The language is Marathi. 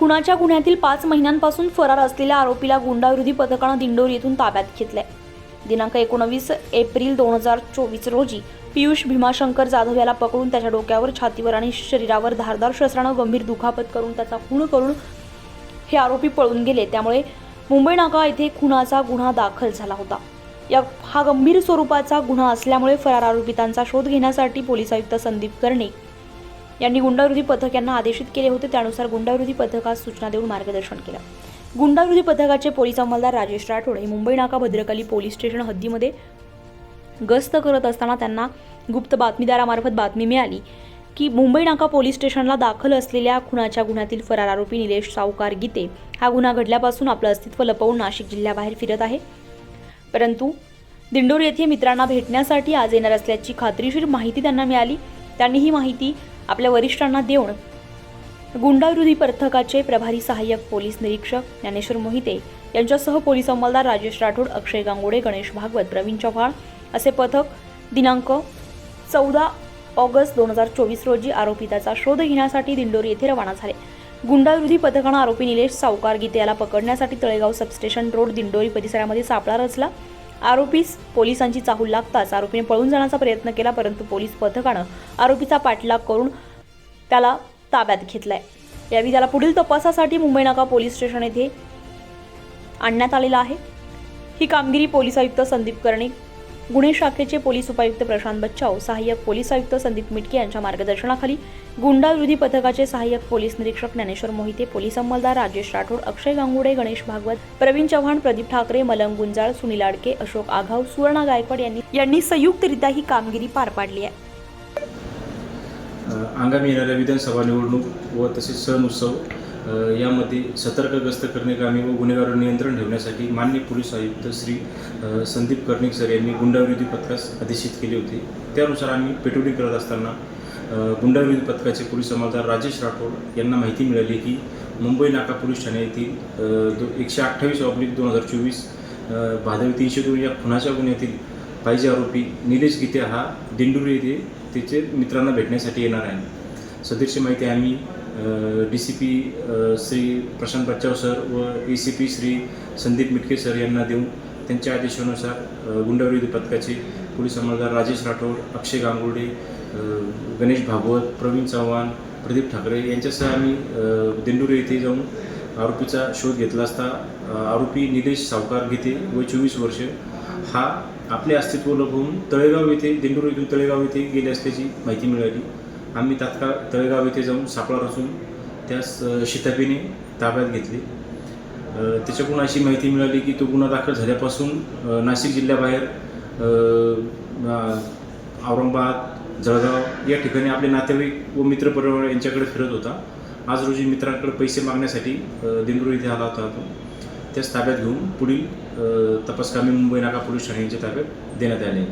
खुनाच्या गुन्ह्यातील पाच महिन्यांपासून फरार असलेल्या आरोपीला गुंडाविरोधी पथकानं दिंडोरी येथून ताब्यात घेतलंय. दिनांक एकोणवीस एप्रिल दोन हजार चोवीस रोजी पियुष भीमाशंकर जाधव याला पकडून त्याच्या डोक्यावर छातीवर आणि शरीरावर धारदार शस्त्रानं गंभीर दुखापत करून त्याचा खून करून हे आरोपी पळून गेले. त्यामुळे मुंबई नाका येथे खुनाचा गुन्हा दाखल झाला होता. या हा गंभीर स्वरूपाचा गुन्हा असल्यामुळे फरार आरोपितांचा शोध घेण्यासाठी पोलीस आयुक्त संदीप कर्णिक यांनी गुंडाविरोधी पथक यांना आदेशित केले होते. त्यानुसार गुंडाविरोधी पथकास सूचना देऊन मार्गदर्शन केलं. गुंडाविरोधी पथकाचे पोलीस अंमलदार राजेश राठोड हे मुंबई नाका भद्रकाली पोलीस स्टेशन हद्दीमध्ये गस्त करत असताना त्यांना गुप्त बातमीदारामार्फत बातमी मिळाली की मुंबई नाका पोलीस स्टेशनला दाखल असलेल्या खुनाच्या गुन्ह्यातील फरार आरोपी निलेश सावकार गीते हा गुन्हा घडल्यापासून आपलं अस्तित्व लपवून नाशिक जिल्ह्याबाहेर फिरत आहे. परंतु दिंडोरी येथे मित्रांना भेटण्यासाठी आज येणार असल्याची खात्रीशीर माहिती त्यांना मिळाली. त्यांनी ही माहिती आपल्या वरिष्ठांना देऊन गुंडाविरोधी पथकाचे प्रभारी सहाय्यक पोलीस निरीक्षक ज्ञानेश्वर मोहिते यांच्यासह पोलीस अंमलदार राजेश राठोड अक्षय गांगोडे गणेश भागवत प्रवीण चव्हाण असे पथक दिनांक चौदा ऑगस्ट दोन हजार चोवीस रोजी आरोपिताचा शोध घेण्यासाठी दिंडोरी येथे रवाना झाले. गुंडाविरोधी पथकानं आरोपी निलेश सावकार गीते याला पकडण्यासाठी तळेगाव सबस्टेशन रोड दिंडोरी परिसरामध्ये सापळा रचला. आरोपीस पोलिसांची चाहूल लागताच आरोपीने पळून जाण्याचा प्रयत्न केला परंतु पोलीस पथकानं आरोपीचा पाठलाग करून त्याला ताब्यात घेतलाय. यावेळी त्याला पुढील तपासासाठी मुंबई नाका पोलीस स्टेशन येथे आणण्यात आलेला आहे. ही कामगिरी पोलीस आयुक्त संदीप कर्णिक गुन्हे शाखेचे पोलीस उपायुक्त प्रशांत बच्चाव सहाय्यक पोलीस आयुक्त संदीप मिटके यांच्या मार्गदर्शनाखाली गुंडाविरोधी पथकाचे सहाय्यक पोलीस निरीक्षक ज्ञानेश्वर मोहिते पोलीस अंमलदार राजेश राठोड अक्षय गांगुडे गणेश भागवत प्रवीण चव्हाण प्रदीप ठाकरे मलंग गुंजाळ सुनील आडके अशोक आघाव सुवर्णा गायकवाड यांनी यांनी संयुक्तरित्या ही कामगिरी पार पाडली आहे. आगामी येणाऱ्या विधानसभा निवडणूक व तसेच सण उत्सव यामध्ये सतर्क गस्त करणे कामी व गुन्हेगारावर नियंत्रण ठेवण्यासाठी मान्य पोलीस आयुक्त श्री संदीप कर्णिक सर यांनी गुंडाविरोधी पथकास आदेशित केले होते. त्यानुसार आम्ही पेट्रोलिंग करत असताना गुंडाविरोधी पथकाचे पोलीस अंमलदार राजेश राठोड यांना माहिती मिळाली की मुंबई नाका पोलीस ठाणे येथील दो एकशे अठ्ठावीस ऑब्लिक दोन हजार चोवीस भादवी तीनशे दोन या खुनाच्या गुन्ह्यातील पाहिजे आरोपी निलेश गीते हा दिंडुरी येथे त्याचे मित्रांना भेटण्यासाठी येणार आहे. सदृश्य माहिती आम्ही D C P Shri Prashant Bachhav sir व A C P Shri Sandeep Mitke sir यांना देऊन त्यांच्या आदेशानुसार गुंडविरोधी पथकाचे पोलीस अंमलदार राजेश राठोड अक्षय गांगुर्डे गणेश भागवत प्रवीण चव्हाण प्रदीप ठाकरे यांच्यासह आम्ही दिंडुरे येथे जाऊन आरोपीचा शोध घेतला असता आरोपी निलेश सावकार घेते व चोवीस वर्ष. हा आपले अस्तित्व लपवून तळेगाव येथे दिंडुरे येथून तळेगाव येथे गेले असल्याची माहिती मिळाली. आम्ही तात्काळ तळेगाव येथे जाऊन सापळा रचून त्यास अ, ताब्यात घेतली. त्याच्याकडून अशी माहिती मिळाली की तो गुन्हा दाखल झाल्यापासून नाशिक जिल्ह्याबाहेर औरंगाबाद जळगाव या ठिकाणी आपले नातेवाईक व मित्रपरिवार यांच्याकडे फिरत होता. आज रोजी मित्रांकडे पैसे मागण्यासाठी अ, इथे आला होता तो. त्याच ताब्यात घेऊन पुढील तपासकामी मुंबई नाका पोलीस ठाण्याच्या ताब्यात देण्यात आले.